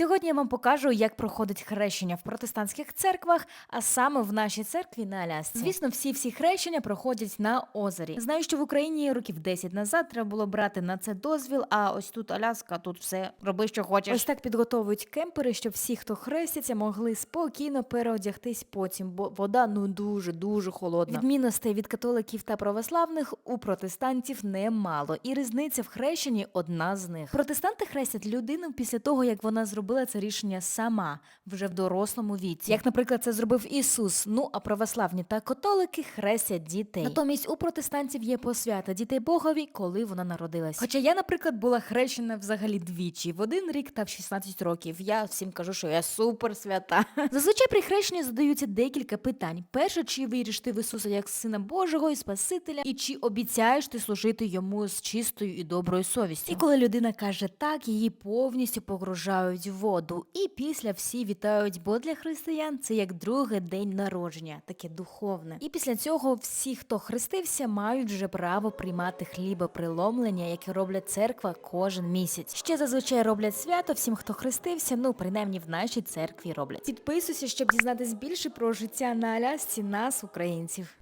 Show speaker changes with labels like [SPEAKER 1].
[SPEAKER 1] Сьогодні я вам покажу, як проходить хрещення в протестантських церквах, а саме в нашій церкві на Алясці. Звісно, всі всі хрещення проходять на озері. Знаю, що в Україні років 10 назад треба було брати на це дозвіл. А ось тут Аляска, тут все роби, що хочеш. Ось так підготовують кемпери, щоб всі, хто хрестяться, могли спокійно переодягтись потім, бо вода ну дуже дуже холодна. Відмінностей від католиків та православних у протестантів немало, і різниця в хрещенні одна з них. Протестанти хрестять людину після того, як вона зробила це рішення сама вже в дорослому віці. Як, наприклад, це зробив Ісус. Ну а православні та католики хрестять дітей. Натомість у протестантів є посвята дітей Богові, коли вона народилась. Хоча я, наприклад, була хрещена взагалі двічі в один рік та в 16 років. Я всім кажу, що я супер свята. Зазвичай при хрещенні задаються декілька питань: перше, чи віриш ти в Ісуса як сина Божого і Спасителя, і чи обіцяєш ти служити йому з чистою і доброю совістю? І коли людина каже так, її повністю погружають в воду. І після всі вітають, бо для християн це як другий день народження, таке духовне. І після цього всі, хто хрестився, мають вже право приймати хлібоприломлення, яке роблять церква кожен місяць. Ще зазвичай роблять свято всім, хто хрестився. Ну принаймні в нашій церкві роблять. Підписуйся, щоб дізнатись більше про життя на Алясці нас, українців.